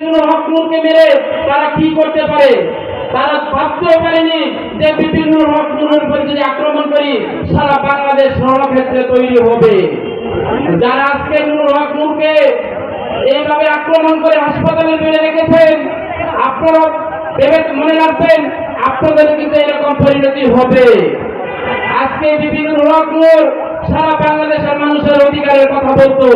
হক নূরকে মেরে তারা কি করতে পারে? তারা ভাবতেও পারেনি যে বিভিন্ন হক নূরের উপর যদি আক্রমণ করি, সারা বাংলাদেশ রণক্ষেত্রে তৈরি হবে। যারা আজকে নুরুল হক নূরকে এইভাবে আক্রমণ করে হাসপাতালে বেড়ে রেখেছেন আপনারা ভেবে মনে রাখবেন, আপনাদের কিন্তু এরকম পরিণতি হবে। আজকে বিভিন্ন হক নূর সারা বাংলাদেশের মানুষের অধিকারের কথা বলতো।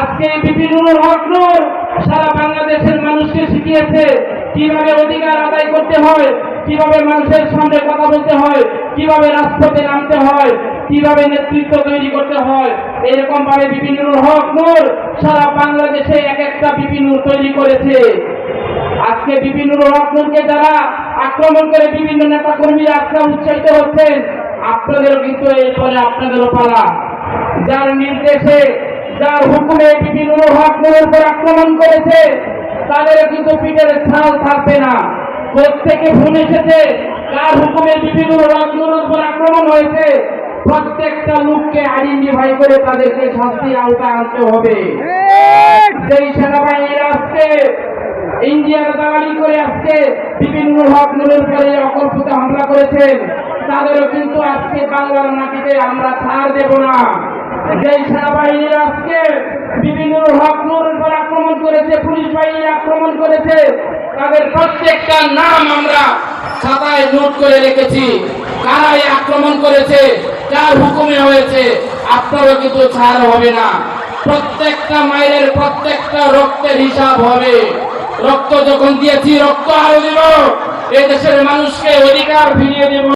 আজকে বিভিন্ন হক নূর সারা বাংলাদেশের মানুষকে শিখিয়েছে কীভাবে অধিকার আদায় করতে হয়, কীভাবে মানুষের সামনে কথা বলতে হয়, কীভাবে রাজপথে নামতে হয়, কীভাবে নেতৃত্ব তৈরি করতে হয়। এরকম ভাবে বিভিন্ন হক নূর সারা বাংলাদেশে এক একটা বিভিন্ন তৈরি করেছে। আজকে বিভিন্ন রত্নকে যারা আক্রমণ করে বিভিন্ন নেতা কর্মীরা আজকে উৎসাহিত হচ্ছেন, আপনাদেরও কিন্তু এরপরে আপনাদেরও পালা। যার নির্দেশে যার হুকুমে বিভিন্ন রত্নের উপর আক্রমণ করেছে, তাদের কিন্তু পিঠের ছাল থাকবে না। প্রত্যেকে ফোন এসেছে কার হুকুমে বিভিন্ন রত্নের উপর আক্রমণ হয়েছে, প্রত্যেকটা লোককে আইনি ভাই করে তাদেরকে শাস্তি আওতায় আনতে হবে। যেই সেনাবাহিনীরা আজকে ইন্ডিয়ার দালালি করে আজকে বিভিন্ন হক নুরের পরে অকল্পিত হামলা করেছেন। তাদেরও কিন্তু আজকে বাংলার মাটিতে আমরা ছাড় দেব না। যেই সেনাবাহিনীরা আজকে বিভিন্ন হক নুরের উপর আক্রমণ করেছে বাহিনী আক্রমণ করেছে, তাদের প্রত্যেকটা নাম আমরা খাতায় নোট করে রেখেছি। কারা আক্রমণ করেছে, কার হুকুমে হয়েছে, আপনারও কিন্তু ছাড় হবে না। প্রত্যেকটা মায়ের প্রত্যেকটা রক্তের হিসাব হবে। রক্ত যখন দিয়েছি, রক্ত আরও দিব। এ দেশের মানুষকে অধিকার ফিরিয়ে দেব।